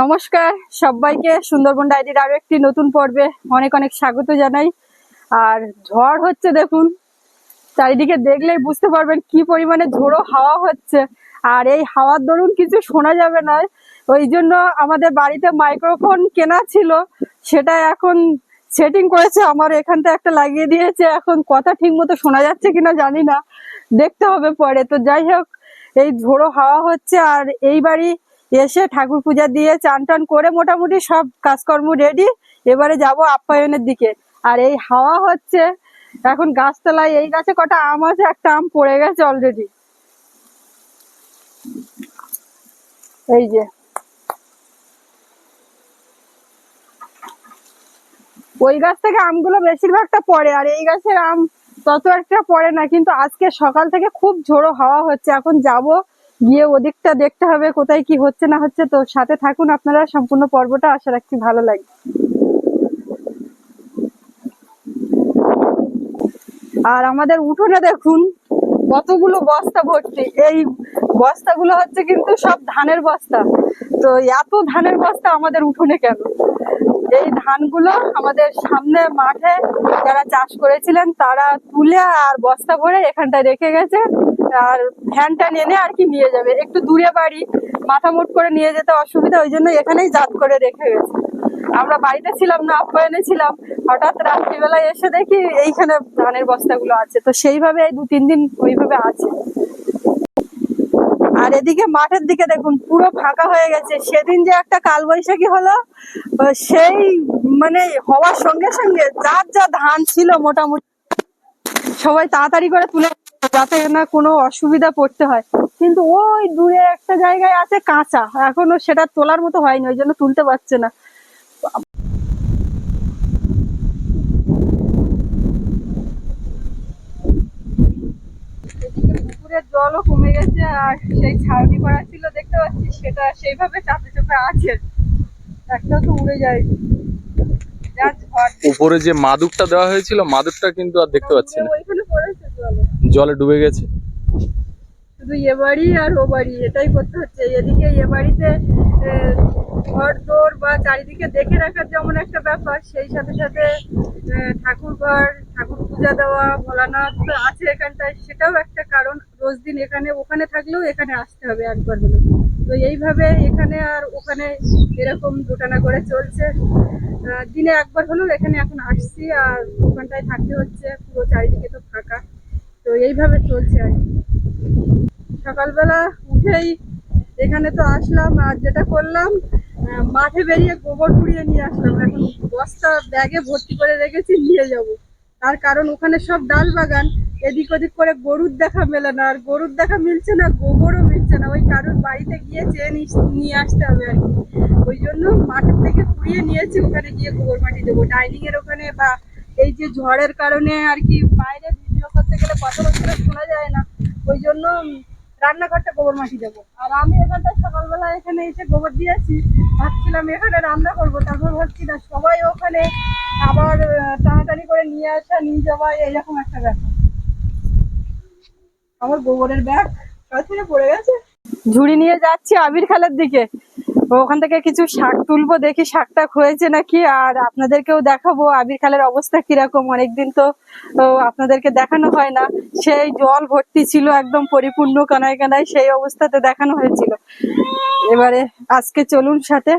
নমস্কার, সবাইকে সুন্দরবন ডায়েরির আরও একটি নতুন পর্বে অনেক অনেক স্বাগত জানাই। আর ঝড় হচ্ছে দেখুন, চারিদিকে দেখলেই বুঝতে পারবেন কি পরিমাণে ঝোড়ো হাওয়া হচ্ছে। আর এই হাওয়ার দরুন কিছু শোনা যাবে না। ওই জন্য আমাদের বাড়িতে মাইক্রোফোন কেনা ছিল, সেটা এখন সেটিং করেছে, আমার এখানটা একটা লাগিয়ে দিয়েছে, এখন কথা ঠিক মতো শোনা যাচ্ছে কিনা জানি না, দেখতে হবে পরে। তো যাই হোক, এই ঝোড়ো হাওয়া হচ্ছে, আর এই বাড়ি এসে ঠাকুর পূজা দিয়ে চান টান করে মোটামুটি সব কাজকর্ম রেডি এবারে যাব আপ্যায়নের দিকে। আর এই হাওয়া হচ্ছে, এখন গাছতলায় এই গাছে কটা আম আছে, একটা আম পড়ে গেছে অলরেডি এই যে। ওই গাছ থেকে আমগুলো বেশিরভাগটা পড়ে, আর এই গাছের আম তত একটা পড়ে না, কিন্তু আজকে সকাল থেকে খুব ঝোড়ো হাওয়া হচ্ছে। এখন যাব গিয়ে ওদিকটা দেখতে হবে কোথায় কি হচ্ছে না হচ্ছে। তো সাথে থাকুন আপনারা, সম্পূর্ণ পর্বটা আশা রাখছি ভালো লাগে আর আমাদের উঠোনে দেখুন, কতগুলো বস্তা ভর্তি। এই বস্তাগুলো হচ্ছে কিন্তু সব ধানের বস্তা। তো এত ধানের বস্তা আমাদের উঠোনে কেন? এই ধানগুলো আমাদের সামনে মাঠে যারা চাষ করেছিলেন, তারা তুলে আর বস্তা ভরে এখানটায় রেখে গেছে। আর ভ্যানটা এনে আর কি নিয়ে যাবে। একটু দূরে বাড়ি, মাথা মুট করে নিয়ে যেতে অসুবিধা, ওই জন্য এখানেই জাত করে রেখে গেছে। আমরা বাড়িতে ছিলাম না, আপ্যায়নে ছিলাম। হঠাৎ রাত্রিবেলায় এসে দেখি এইখানে ধানের বস্তাগুলো আছে। তো সেইভাবে এই দু তিন দিন ওইভাবে আছে। আর এদিকে মাঠের দিকে দেখুন, পুরো ফাঁকা হয়ে গেছে। সেদিন যে একটা কালবৈশাখী হলো সেই মানে হওয়ার সঙ্গে সঙ্গে যার যা ধান ছিল মোটামুটি সবাই তাড়াতাড়ি করে তুলে যাতে না কোনো অসুবিধা পড়তে হয়। কিন্তু ওই দূরে একটা জায়গায় আছে কাঁচা। এখনও সেটা তোলার মতো হয়নি ওই জন্য তুলতে পারছে না। পুকুরের জলও কমে গেছে আর সেই ছাউনি করা ছিল দেখতে পাচ্ছি সেটা সেইভাবে চাপে চাপে আছে। একটাও তো উড়ে যায় উপরে যে মাদুরটা দেওয়া হয়েছিল মাদুরটা কিন্তু আর দেখতে পাচ্ছি না। জলে ডুবে গেছে। শুধু এ বাড়ি আর ও বাড়ি, এটাই করতে হচ্ছে। এদিকে এ বাড়িতে ঘর দোর বা চারিদিকে দেখে রাখার যেমন একটা ব্যাপার, সেই সাথে সাথে ঠাকুর ঘর ঠাকুর পূজা দেওয়া, ভোলানাথ আছে এখানটায়, সেটাও একটা কারণ। রোজ দিন এখানে, ওখানে থাকলেও এখানে আসতে হবে একবার হলে তো এইভাবে এখানে আর ওখানে এরকম দুটানা করে চলছে। দিনে একবার হলেও এখানে এখন আসছি, আর ওখানটায় থাকতে হচ্ছে, পুরো চারিদিকে তো ফাঁকা। তো এইভাবে চলছে আর সকালবেলা উঠেই এখানে তো আসলাম আর যেটা করলাম মাঠে বেরিয়ে গোবর কুড়িয়ে নিয়ে আসলাম। এখন বস্তা ব্যাগে ভর্তি করে রেখেছি, নিয়ে যাব। তার কারণ ওখানে সব ডাল বাগান, এদিক ওদিক করে গরুর দেখা মেলে না। আর গরুর দেখা মিলছে না, গোবরও মিলছে না। ওই কারোর বাড়িতে গিয়ে চেয়ে নিয়ে আসতে হবে আর কি। ওই জন্য মাঠের থেকে কুড়িয়ে নিয়েছি, ওখানে গিয়ে গোবর মাটি দেবো। ডাইনিং এর ওখানে বা এই যে ঝড়ের কারণে আর কি বাইরে করতে গেলে কথা বলতে শোনা যায় না। ওই জন্য রান্নাঘরটা গোবর মাটি দেবো। আর আমি এখানটা সকালবেলা এখানে এসে গোবর দিয়েছি ভাবছিলাম এখানে রান্না করব। তারপর ভাবছি, না, সবাই ওখানে আবার টানাটানি করে নিয়ে আসা, নিয়ে যাওয়া, এইরকম একটা ব্যাপার। আমার গোবরের ব্যাগ থেকে পড়ে গেছে। ঝুড়ি নিয়ে যাচ্ছি আবির খালের দিকে। ওখান থেকে কিছু শাক তুলবো, দেখি শাক টাক হয়েছে নাকি, আর আপনাদেরকেও দেখাবো আবির খালের অবস্থা কীরকম। অনেকদিন তো আপনাদেরকে দেখানো হয় না। সেই জল ভর্তি ছিল একদম পরিপূর্ণ কানায় কানায়, সেই অবস্থাতে দেখানো হয়েছিল। এবারে আজকে চলুন সাথে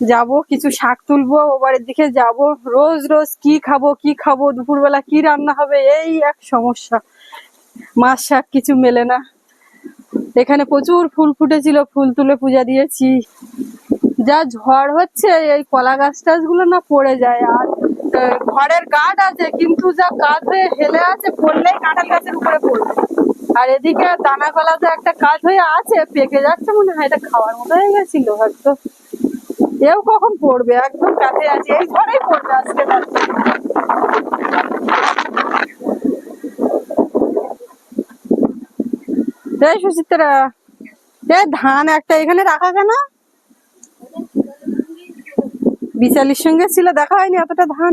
যাব, কিছু শাক তুলবো, ওবারের দিকে যাব। রোজ রোজ কি খাব কি খাব, দুপুরবেলা কি রান্না হবে, এই এক সমস্যা। মাছ শাক কিছু মেলে না। এখানে প্রচুর ফুল ফুটেছিল, ফুল তুলে পূজা দিয়েছি। যা ঝড় হচ্ছে, এই কলা গাছ টাছগুলো না পড়ে যায়। আর ঘরের গাছ আছে, কিন্তু যা হয়ে হেলে আছে, পড়লেই কাঁঠাল গাছের উপরে পড়বে। আর এদিকে দানা কলাতে একটা কাজ হয়ে আছে, পেকে যাচ্ছে মনে হয়, এটা খাওয়ার মতো হয়ে গেছিল হয়তো। এও কখন পড়বে? একদম কাছে আছে, এই ঝড়েই পড়বে আজকে। এই সুচিত্রা। এ, ধান একটা এখানে রাখা কেন? বিচালির সঙ্গে ছিল, দেখা হয়নি এতটা ধান।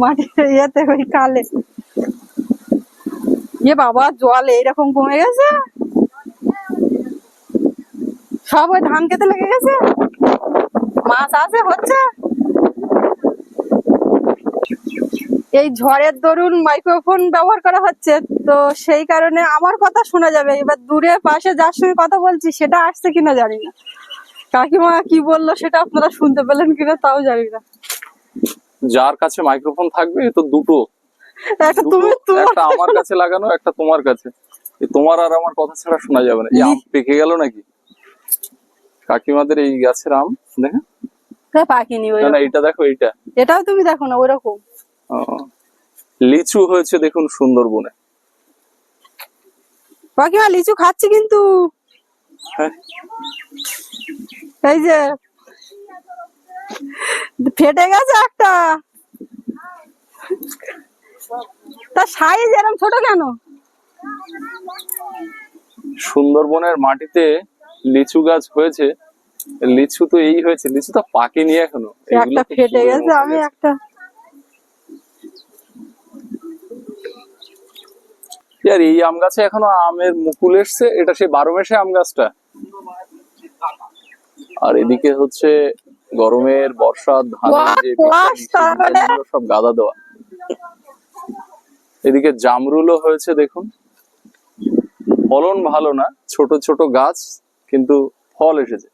মাটিতে ইয়েতে, ওই কালে ইয়ে বাবা, জল এইরকম কমে গেছে? সব ওই ধান খেতে লেগে গেছে? মাছ আছে, হচ্ছে? এই ঝড়ের দরুন মাইক্রোফোন ব্যবহার করা হচ্ছে। তো সেই কারণে আমার কথা শোনা যাবে। এবার দূরে পাশে যার সঙ্গে কথা বলছি সেটা আসছে কিনা জানি না। কাকিমা কি বলল সেটা আপনারা শুনতে পেলেন কিনা তাও জানি না। যার কাছে মাইক্রোফোন থাকবে তো দুটো। একটা তুমি একটা আমার কাছে লাগানো একটা তোমার কাছে। তোমার আর আমার কথা ছাড়া শোনা যাবে না। আম পেকে গেল নাকি? কাকিমাদের এই গাছের আম দেখে হ্যাঁ, পাকিনি ওই না না এইটা দেখো এইটা। এটাও তুমি দেখো না ওইরকম লিচু হয়েছে দেখুন সুন্দরবনে। কাকিমা লিচু খাচ্ছি কিন্তু। হ্যাঁ। এই যে ফেটে গেছে একটা। তা সাইজ এরকম ছোট কেন? সুন্দরবনের মাটিতে লিচু গাছ হয়েছে। লিচু তো এই হয়েছে লিচু তো পাকেনি এখনও। একটা ফেটে গেছে আমি একটা আর এই আম গাছে এখনও আমের মুকুল এসছে এটা সেই বারো মাসে আম গাছটা। আর এদিকে হচ্ছে গরমের বর্ষার ধানের যে সব গাদা দেওয়া। এদিকে জামরুলও হয়েছে দেখুন। ফলন ভালো না ছোট ছোট গাছ কিন্তু ফল এসেছে।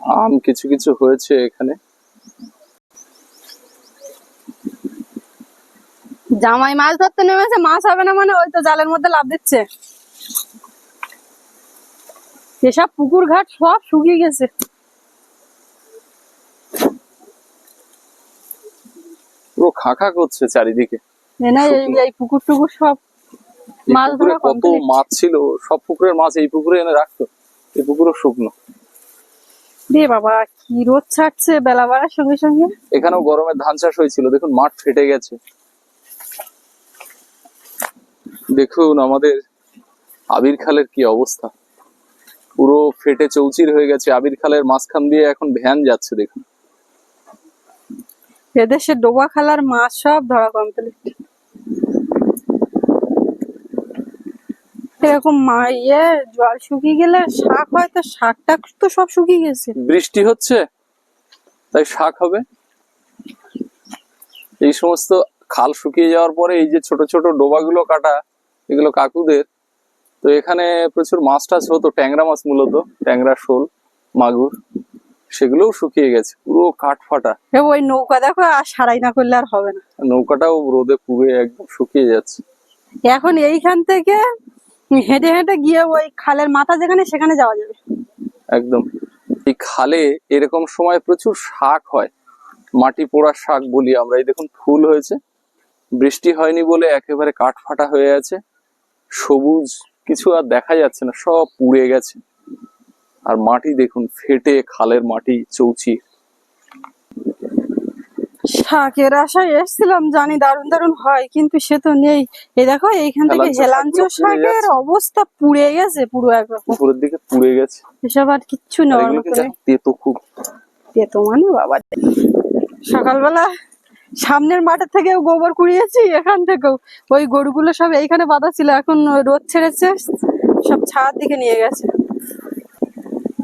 আম কিছু কিছু হয়েছে এখানে। জামাই মাছ ধরতে নেমেছে মাছ হবে না মানে ওই তো জালের মধ্যে লাভ দিচ্ছে। এসব পুকুর ঘাট সব শুকিয়ে গেছে। পুরো খাঁখা করছে চারিদিকে। এই পুকুর টুকুর সব মাছ ধরা কত মাছ ছিল সব পুকুরের মাছ এই পুকুরে এনে রাখতো এই পুকুরও শুকনো। রে বাবা কি রোদ ছাড়ছে বেলা বাড়ার সঙ্গে সঙ্গে। এখানেও গরমের ধান চাষ হয়েছিল দেখুন মাঠ ফেটে গেছে। দেখুন আমাদের আবির খালের কি অবস্থা। পুরো ফেটে চৌচির হয়ে গেছে। আবির খালের মাঝখান দিয়ে এখন ভ্যান যাচ্ছে দেখুন। এদেশে ডোবা খালার মাছ সব ধরা কমপ্লিট এরকম ইয়ে জল শুকিয়ে গেলে শাক হয় তো শাকটা তো সব শুকিয়ে গেছে। বৃষ্টি হচ্ছে তাই শাক হবে। এই সমস্ত খাল শুকিয়ে যাওয়ার পরে এই যে ছোট ছোট ডোবাগুলো কাটা এগুলো কাকুদের। তো এখানে প্রচুর মাছ টাছ হতো ট্যাংরা মাছ মূলত ট্যাংরা শোল মাগুর সেগুলোও শুকিয়ে গেছে পুরো কাঠ ফাটা ওই নৌকা দেখো আর সারাই না করলে আর হবে না। নৌকাটাও রোদে পুড়ে একদম শুকিয়ে যাচ্ছে। এখন এইখান থেকে হেঁটে হেঁটে গিয়ে ওই খালের মাথা যেখানে সেখানে যাওয়া যাবে। একদম। এই খালে এরকম সময় প্রচুর শাক হয় মাটি পোড়া শাক বলি আমরা। এই দেখুন ফুল হয়েছে বৃষ্টি হয়নি বলে একেবারে কাঠ ফাটা হয়ে আছে। সবুজ কিছু আর দেখা যাচ্ছে না সব পুড়ে গেছে। আর মাটি দেখুন ফেটে খালের মাটি চৌচি শাকের আশায় এসেছিলাম জানি দারুণ দারুণ হয় কিন্তু সে তো নেই। এই দেখো এইখান থেকে হেলাঞ্চ শাকের অবস্থা পুড়ে গেছে পুরো একরকম। উপরের দিকে পুড়ে গেছে। এসব আর কিচ্ছু এখন তেতো খুব। তেতো মানে বাবা। সকালবেলা সামনের মাঠের থেকেও গোবর কুড়িয়েছি, এখান থেকেও। ওই গরুগুলো সব এইখানে বাঁধা ছিল, এখন রোদ ছেড়েছে, সব ছাদ দিকে নিয়ে গেছে।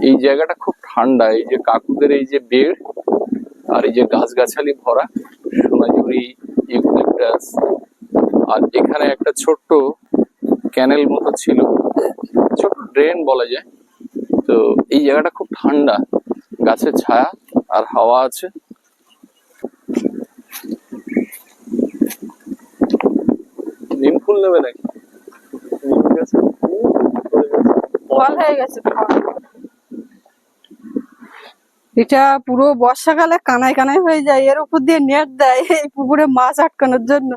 এই জায়গাটা খুব ঠান্ডা, এই যে কাকুদের এই যে বেড় আর এই যে গাছগাছালি ভরা, সোনাঝুরি আর এখানে একটা ছোট্ট ক্যানেল মতো ছিল ছোট ড্রেন বলা যায়। তো এই জায়গাটা খুব ঠান্ডা, গাছের ছায়া আর হাওয়া আছে। নিম ফুল নেবে নাকি? নিম গাছে ফুল হয়ে গেছে। এটা পুরো বর্ষাকালে কানায় কানায় হয়ে যায় এর উপর দিয়ে নেট দেয় এই পুকুরে মাছ আটকানোর জন্য।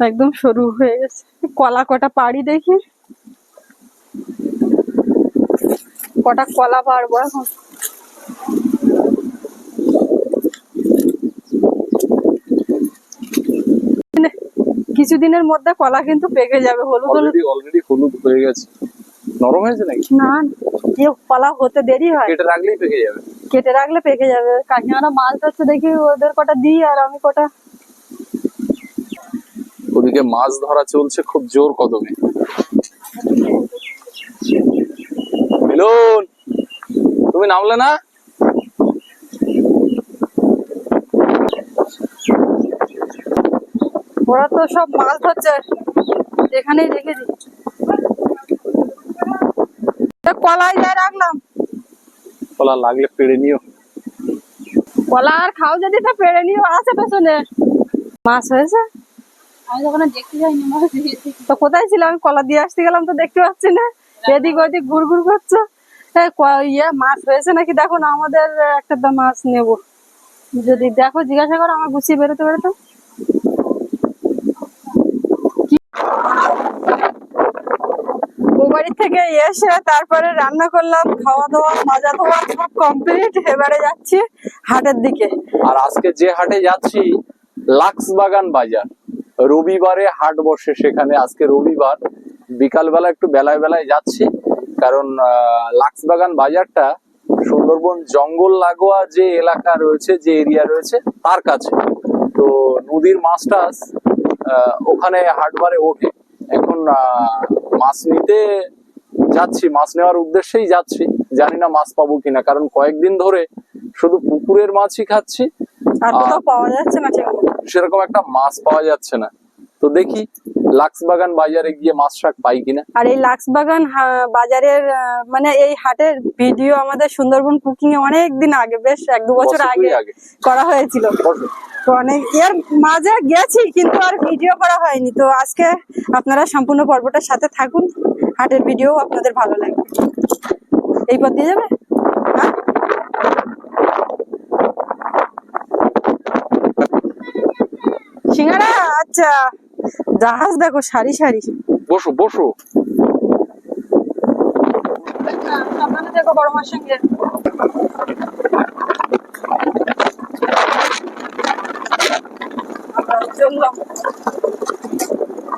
একদম সরু হয়ে গেছে। কলা কটা পাড়ি দেখি। কটা কলা পারব এখন। কিছুদিনের মধ্যে কলা কিন্তু পেকে যাবে হলুদ হলুদ। অলরেডি অলরেডি হলুদ হয়ে গেছে। নরম হয়েছে নাকি? না যে কলা হতে দেরি হয়। কেটে রাখলেই পেকে যাবে। কেটে রাখলে পেকে যাবে। কাকিমারা মাছ ধরছে দেখি ওদের কটা দিই আর আমি কটা। ওদিকে মাছ ধরা চলছে খুব জোর কদমে। মিলন তুমি নামলে না? ওরা তো সব মাছ ধরছে। এখানেই রেখে দিই। কলাই যায় রাখলাম। কলা লাগলে পেড়ে নিও। কলা আর খাও যদি তা পেড়ে নিও আছে পেছনে। মাছ হয়েছে? আমি তখন আর দেখতে যাইনি মাছ তো কোথায় ছিল? আমি কলা দিয়ে আসতে গেলাম তো দেখতে পাচ্ছি না। এদিক ওদিক ঘুর ঘুর করছ। ইয়ে মাছ হয়েছে নাকি? দেখো না আমাদের একটা মাছ নেব। যদি দেখো জিজ্ঞাসা করো আমার গুছিয়ে বেরোতে বেরোতে। বাড়ি থেকে এসে তারপরে রান্না করলাম খাওয়া দাওয়া মাজা ধোয়া সব কমপ্লিট এবারে যাচ্ছি হাটের দিকে। আর আজকে যে হাটে যাচ্ছি লাক্স বাগান বাজার। রবিবারে হাট বসে সেখানে আজকে রবিবার। বিকালবেলা একটু বেলায় বেলায় যাচ্ছি কারণ লাক্স বাগান বাজারটা সুন্দরবন জঙ্গল লাগোয়া যে এলাকা রয়েছে যে এরিয়া রয়েছে তার কাছে। তো নদীর মাছ টাছ আহ, ওখানে হাটবারে ওঠে। এখন মাছ নিতে যাচ্ছি মাছ নেওয়ার উদ্দেশ্যেই যাচ্ছি। জানি না মাছ পাবো কিনা কারণ কয়েকদিন ধরে শুধু পুকুরের মাছই খাচ্ছি। আর পাওয়া যাচ্ছে না সেরকম একটা মাছ পাওয়া যাচ্ছে না। তো দেখি লাক্স বাগান বাজারে গিয়ে মাছ শাক পাই কিনা? আর এই লাক্সবাগান বাজারের মানে এই হাটের ভিডিও আমাদের সুন্দরবন কুকিং এ অনেক দিন আগে বেশ এক দু বছর আগে আগে। করা হয়েছিল। তো অনেক এর মাঝে গেছি কিন্তু আর ভিডিও করা হয়নি। তো আজকে আপনারা সম্পূর্ণ পর্বটার সাথে থাকুন। হাটের ভিডিও আপনাদের ভালো লাগবে। এই পথ দিয়ে যাবে? হ্যাঁ? সিঙ্গারা? আচ্ছা। জাহাজ দেখো সারি সারি। বসো বসো। সাবধানে থেকো বড় মার সঙ্গে। চললাম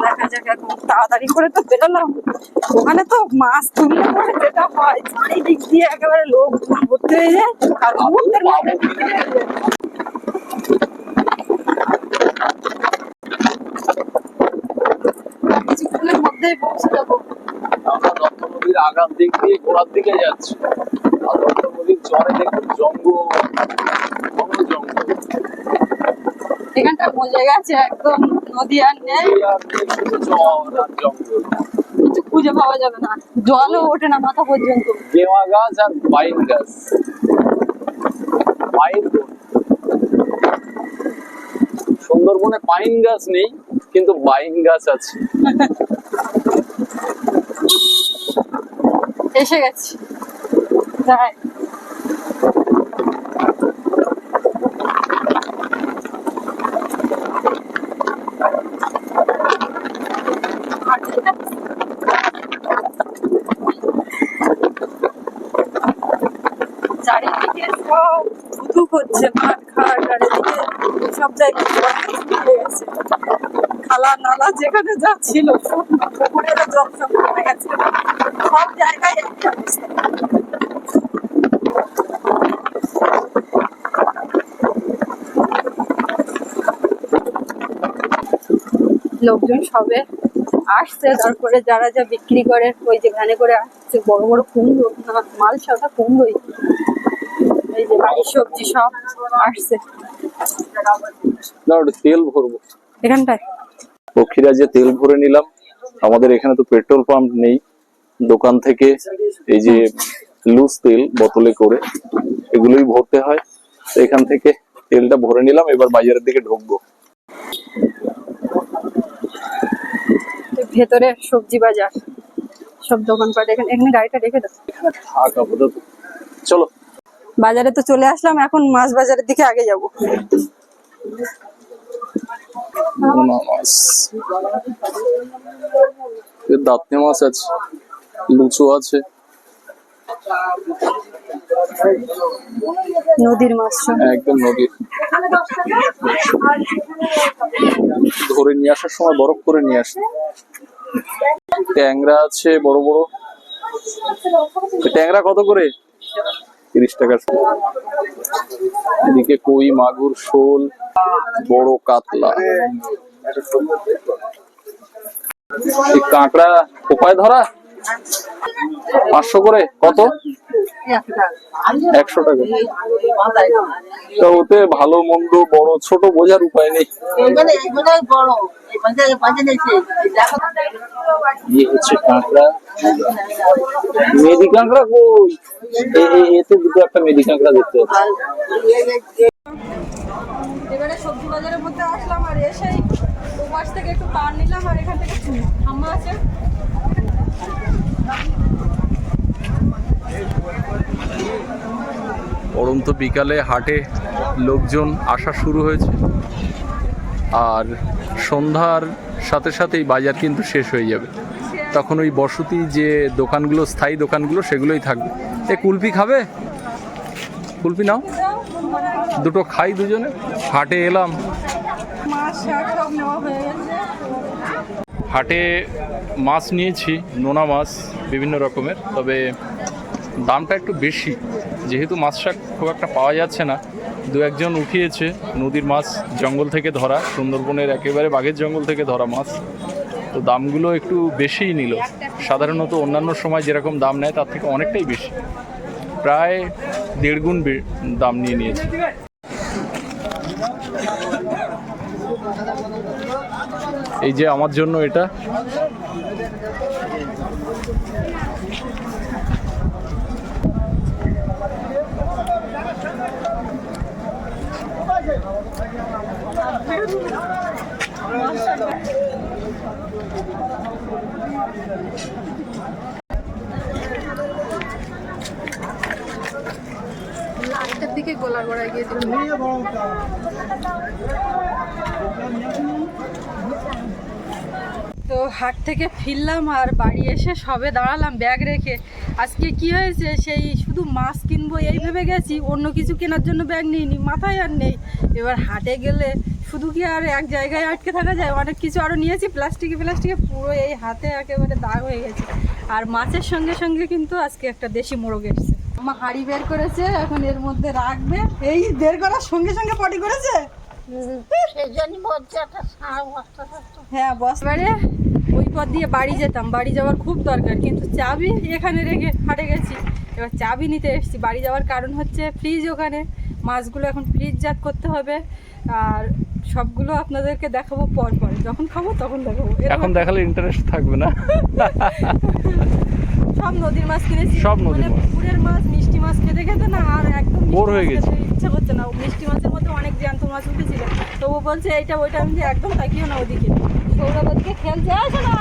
দেখা যাক এখন তাড়াতাড়ি করে তো বেরোলাম। ওখানে তো মাছ তুললে পরে যেটা হয় চারিদিক দিয়ে একেবারে লোক ভর্তি হয়ে যায়। আর মুহূর্তের মধ্যে ভর্তি হয়ে যায়। কিছুক্ষণের মধ্যেই পৌঁছে যাব। আমরা আগার দিক দিয়ে গোড়ার দিকে যাচ্ছি। আর চরে দেখুন জঙ্গল জঙ্গল। এখানটা বোঝা গেছে একদম নদী আর নেই। এই আর জঙ্গল। কিছু খুঁজে পাওয়া যাবে না। জলও ওঠে না মাথা পর্যন্ত। গেওয়া গাছ আর পাইন গাছ। পাইন সুন্দরবনে পাইন গাছ নেই কিন্তু বাইন গাছ আছে। এসে গেছি। যাই। চারিদিকে সব ধুধু করছে মাঠ ঘাট আর সব জায়গায় খালা নালা যেখানে যা ছিল সব পুকুরের জল সব কমে গেছে। সব জায়গায় একই অবস্থা লোকজন সবে আসছে তারপরে যারা যা বিক্রি করে ওই যে ভ্যানে করে আসছে বড় বড় কুমড়ো না মাল সাদা কুমড়োই। এই যে বাড়ির সবজি সব আসছে। তেল ভরবো। এখানটায়? যে তেল ভরে নিলাম আমাদের এখানে তো পেট্রোল পাম্প নেই। দোকান থেকে এই যে লুজ তেল বোতলে করে এগুলোই ভরতে হয়। তো এখান থেকে তেলটা ভরে নিলাম এবার বাজারের দিকে ঢুকবো। ভেতরে সবজি বাজার সব দোকানপাট এখানে এখানে গাড়িটা রেখে দাও। থাক আপাতত। চলো। বাজারে তো চলে আসলাম এখন মাছ বাজারের দিকে আগে যাব। নোনা মাছ এর দাঁতনে মাছ আছে লুচু আছে। নদীর মাছ একদম নদীর ধরে নিয়ে আসার সময় বরফ করে নিয়ে আসে। ট্যাংরা আছে বড় বড়। ট্যাংরা কত করে? তিরিশ টাকা শোল। এদিকে কই মাগুর শোল বড় কাতলা। কাঁকড়া কোপায় ধরা? পাঁচশো করে? কত? একশো টাকা। তা ওতে ভালো মন্দ বড় ছোট বোঝার উপায় নেই। হচ্ছে কাঁকড়া। মেদি কাঁকড়া কই এতে দুটো একটা মেদি কাঁকড়া দেখতে পাচ্ছি। এবারে সবজি বাজারের মধ্যে আসলাম আর এসেই ওপাশ থেকে একটু পার নিলাম আর এখান থেকে ঠাম্মা আছে? পরন্ত বিকালে হাটে লোকজন আসা শুরু হয়েছে। আর সন্ধ্যার সাথে সাথেই বাজার কিন্তু শেষ হয়ে যাবে। তখন ওই বসতি যে দোকানগুলো, স্থায়ী দোকানগুলো, সেগুলোই থাকবে। এ কুলপি খাবে? কুলপি নাও। দুটো খাই দুজনে। হাটে এলাম। হাটে মাছ নিয়েছি, নোনা মাছ, বিভিন্ন রকমের। তবে দামটা একটু বেশি। যেহেতু মাছ শাক খুব একটা পাওয়া যাচ্ছে না, দু একজন উঠিয়েছে নদীর মাছ জঙ্গল থেকে ধরা, সুন্দরবনের একেবারে বাঘের জঙ্গল থেকে ধরা মাছ। তো দামগুলো একটু বেশিই নিল। সাধারণত অন্যান্য সময় যেরকম দাম নেয়, তার থেকে অনেকটাই বেশি। প্রায় দেড় গুণ দাম নিয়ে নিয়েছে। এই যে আমার জন্য এটা। হাট থেকে ফিরলাম আর বাড়ি এসে সবে দাঁড়ালাম ব্যাগ রেখে। আজকে কি হয়েছে? সেই শুধু মাছ কিনবো এই ভেবে গেছি অন্য কিছু কেনার জন্য ব্যাগ নিইনি মাথায় আর নেই। এবার হাটে গেলে শুধু কি আর এক জায়গায় আটকে থাকা যায়? অনেক কিছু আরও নিয়েছি প্লাস্টিকে প্লাস্টিকে পুরো এই হাতে একেবারে দাগ হয়ে গেছে। আর মাছের সঙ্গে সঙ্গে কিন্তু আজকে একটা দেশি মোরগ এসছে। আমার হাঁড়ি বের করেছে এখন এর মধ্যে রাখবে। এই বের করার সঙ্গে সঙ্গে পটি করেছে? হ্যাঁ বস এবারে ওই পথ দিয়ে বাড়ি যেতাম বাড়ি যাওয়ার খুব দরকার কিন্তু চাবি এখানে রেখে হাটে গেছি। এবার চাবি নিতে এসেছি। বাড়ি যাওয়ার কারণ হচ্ছে ফ্রিজ ওখানে মাছগুলো এখন ফ্রিজজাত করতে হবে আর সবগুলো আপনাদেরকে দেখাবো পর পরে যখন খাব তখন দেখাবো। এখন দেখালে ইন্টারেস্ট থাকবে না। সব নদীর মাছ কিনেছি। সব নদীর মানে পুকুরের মাছ মিষ্টি মাছ খেতে খেতে না আর একদম Bore হয়ে গেছি। ইচ্ছা করছে না। মিষ্টি মাছের মধ্যে অনেক জ্যান্ত মাছ উঠেছিল। তো ও বলছে এইটা ওইটা আমি একদম তাকিও না ওদিকে। সৌরভ ওদিকে খেলতে আসে না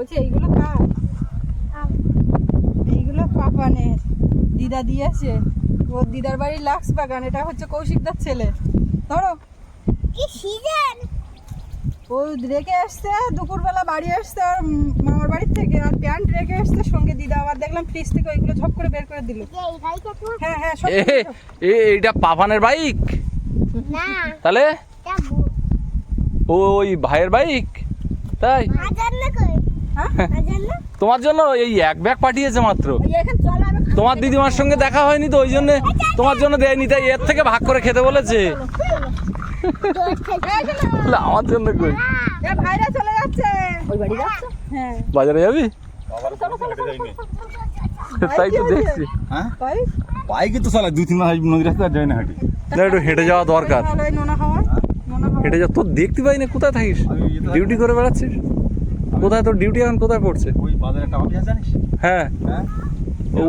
বলছে এইগুলো কার? এইগুলো পাপানের। দিদা দিয়েছে। ওর দিদার বাড়ির লাক্স বাগান এটা হচ্ছে কৌশিকদার ছেলে। ধরো। ও রেখে আসছে দুপুরবেলা বাড়ি আসছে আর মামার বাড়ির থেকে আর প্যান্ট রেখে আসছে সঙ্গে দিদা। আবার দেখলাম ফ্রিজ থেকে ওইগুলো ঝপ করে বের করে দিল। হ্যাঁ হ্যাঁ সব এ এ এইটা পাপানের বাইক না। তাহলে? ওই ভাইয়ের বাইক তাই? তোমার জন্য এই এক ব্যাগ পাঠিয়েছে মাত্র। ওই এখানে চলো আমি তোমার দিদিমার সঙ্গে দেখা হয়নি তো ওই জন্য তোমার জন্য দেয়নি তাই এর থেকে ভাগ করে খেতে বলেছে। আমার জন্য কই? এ ভাইরা চলে যাচ্ছে। ওই বাড়ি যাচ্ছে? হ্যাঁ। বাজারে যাবি? তাই তো দেখছি। হ্যাঁ? বাইকে তো চালা দুই তিন মাস নদী রাস্তা যায় না হাঁটি। একটু হেঁটে যাওয়া দরকার। হয়। হেঁটে যা তোর দেখতে পাই না কোথায় থাকিস? থাকি। ডিউটি করে বেড়াচ্ছিস? কোথায় তোর ডিউটি এখন কোথায় পড়ছে? ওই বাজারে একটা অফিস আছে জানিস? হ্যাঁ। হ্যাঁ?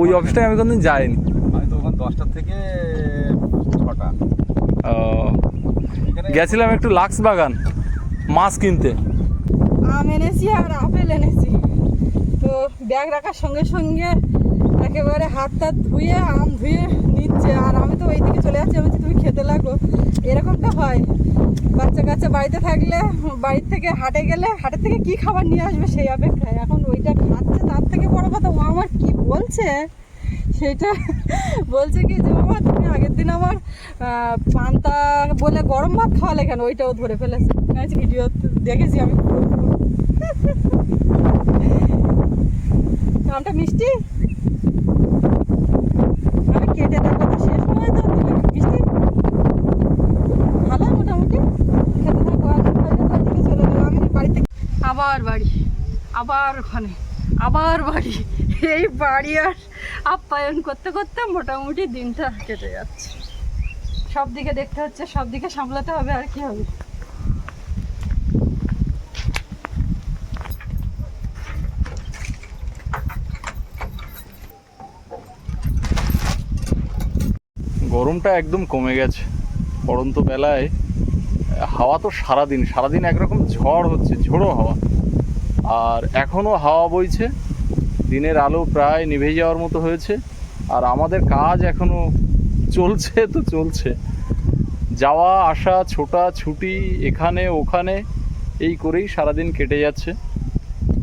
ওই অফিসটায় আমি কোনদিন যাইনি। আমি তো ওখান দশটা থেকে ছটা। ও, গেছিলাম একটু লাক্স বাগান মাছ কিনতে। আম এনেছি আর আপেল এনেছি। তো ব্যাগ রাখার সঙ্গে সঙ্গে একেবারে হাত টাত ধুয়ে আম ধুয়ে নিচ্ছে। আর আমি তো ওইদিকে চলে যাচ্ছি আমি তুমি খেতে লাগো। এরকমটা হয়। বাচ্চা কাচ্চা বাড়িতে থাকলে, বাড়ির থেকে হাটে গেলে, হাটের থেকে কি খাবার নিয়ে আসবে সেই অপেক্ষায়। এখন ওইটা খাচ্ছে, তার থেকে বড় কথা, ও আমার কি বলছে? সেটা বলছে কি যে, বাবা, তুমি আগের দিন আমার পান্তা বলে গরম ভাত খাওয়ালে কেন? ওইটাও ধরে ফেলেছে। ভিডিও দেখেছি আমি। আমটা মিষ্টি? আমি কেটে তো শেষ সময় তো দিলে মিষ্টি ভালো মোটামুটি খেতে আবার বাড়ি, আবার ওখানে, আবার বাড়ি। এই বাড়ি আর আপ্যায়ন করতে করতে মোটামুটি দিনটা কেটে যাচ্ছে। সব দিকে দেখতে হচ্ছে, সব দিকে সামলাতে হবে আর কি হবে। গরমটা একদম কমে গেছে। পড়ন্ত বেলায় হাওয়া তো সারাদিন সারাদিন একরকম ঝড় হচ্ছে, ঝোড়ো হাওয়া। আর এখনও হাওয়া বইছে, দিনের আলো প্রায় নিভে যাওয়ার মতো হয়েছে। আর আমাদের কাজ এখনও চলছে তো চলছে। যাওয়া, আসা, ছোটা, ছুটি, এখানে, ওখানে, এই করেই সারাদিন কেটে যাচ্ছে।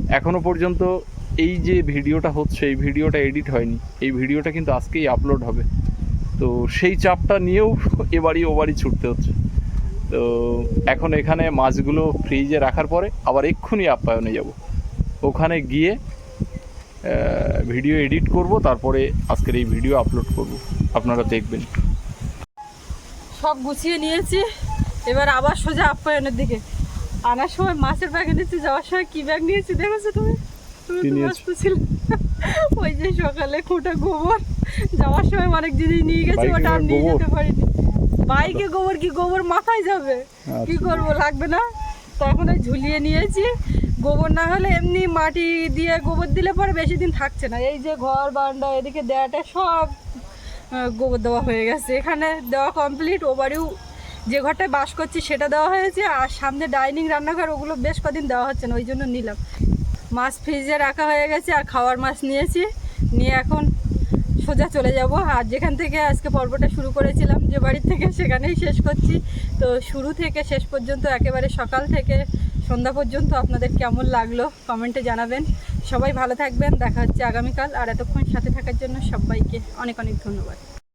এখনও পর্যন্ত এই যে ভিডিওটা হচ্ছে, এই ভিডিওটা এডিট হয়নি, এই ভিডিওটা কিন্তু আজকেই আপলোড হবে। তো সেই চাপটা নিয়েও এবারই ওবারই ছুটতে হচ্ছে। তো এখন এখানে মাছগুলো ফ্রিজে রাখার পরে আবার এক্ষুনি আপ্যায়নে যাব। ওখানে গিয়ে ভিডিও এডিট করব তারপরে আজকের এই ভিডিও আপলোড করব। আপনারা দেখবেন। সব গুছিয়ে নিয়েছি। এবার আবার সোজা আপ্যায়নের দিকে। আনার সময় মাছের ব্যাগ এনেছি যাওয়ার সময় কি ব্যাগ নিয়েছি দেখেছ তুমি? তুমি কি ব্যস্ত ছিলে। ওই যে সকালে খুঁটে গোবর। যাওয়ার সময় অনেক জিনিস নিয়ে গেছি ওটা আর নিয়ে? যেতে পারিনি। বাইকে গোবর কি গোবর মাথায় যাবে? কি আচ্ছা। করব লাগবে না? তখন ওই ঝুলিয়ে নিয়েছি। গোবর না হলে এমনি মাটি দিয়ে গোবর দিলে পরে বেশি দিন থাকছে না। এই যে ঘর বারান্দা এদিকে দেয়াটা সব গোবর দেওয়া হয়ে গেছে। এখানে দেওয়া কমপ্লিট ও বাড়িও যে ঘরটায় বাস করছি সেটা দেওয়া হয়েছে। আর সামনে ডাইনিং রান্নাঘর ওগুলো বেশ কদিন দেওয়া হচ্ছে না ওই জন্য নিলাম। মাছ ফ্রিজে রাখা হয়ে গেছে আর খাওয়ার মাছ নিয়েছি। নিয়ে এখন সোজা চলে যাব। আর যেখান থেকে আজকে পর্বটা শুরু করেছিলাম, যে বাড়ির থেকে, সেখানেই শেষ করছি। তো শুরু থেকে শেষ পর্যন্ত, একেবারে সকাল থেকে সন্ধ্যা পর্যন্ত আপনাদের কেমন লাগল কমেন্টে জানাবেন। সবাই ভালো থাকবেন, দেখা হচ্ছে আগামীকাল। আর এতক্ষণ সাথে থাকার জন্য সবাইকে অনেক অনেক ধন্যবাদ।